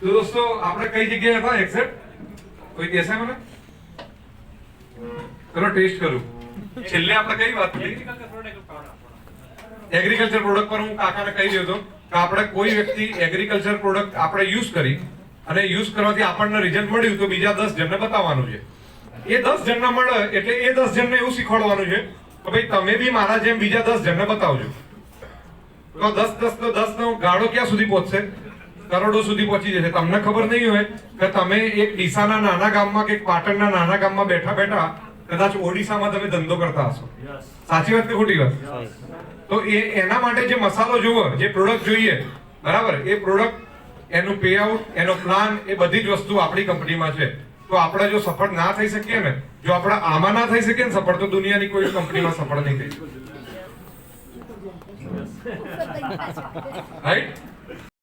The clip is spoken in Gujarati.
તો દોસ્તો, આપણે કઈ જગ્યાએ હતા? એક્ઝેક્ટ કોઈ કહેશે મને? ચલો ટેસ્ટ કરું. છેલ્લે આપણે કઈ વાત કરી? એગ્રીકલ્ચર પ્રોડક્ટ પર હું કાકાને કહી રહ્યો તો કે આપણે કોઈ વ્યક્તિ એગ્રીકલ્ચર પ્રોડક્ટ આપણે યુઝ કરી અને યુઝ કરવાથી આપણને રિઝલ્ટ મળ્યું તો બીજા દસ જણને બતાવવાનું છે. એ દસ જણને મળે એટલે એ દસ જણને એવું શીખવાડવાનું છે કે ભાઈ, તમે બી મારા જેમ બીજા દસ જણને બતાવજો. તો દસ દસ તો દસ નો ગાળો ક્યાં સુધી પહોંચશે? કરોડો સુધી પહોંચી જશે. તમને ખબર નહીં હોય કે તમે એક ડીસાના નાના ગામમાં કે પાટણના નાના ગામમાં બેઠા બેઠા કદાચ ઓડિશામાં તમે ધંધો કરતા હશો. સાચી વાત કે ખોટી વાત? તો એ એના માટે જે મસાલો જોવો જે પ્રોડક્ટ જોઈએ બરાબર? એ પ્રોડક્ટ એનું પે આઉટ એનો પ્લાન એ બધી જ વસ્તુ આપણી કંપનીમાં છે. તો આપણે જો સફળ ના થઈ શકીએ ને જો આપણે આમાં ના થઈ શકીએ ને સફળ તો દુનિયાની કોઈ કંપનીમાં સફળ નહીં થઈ 哎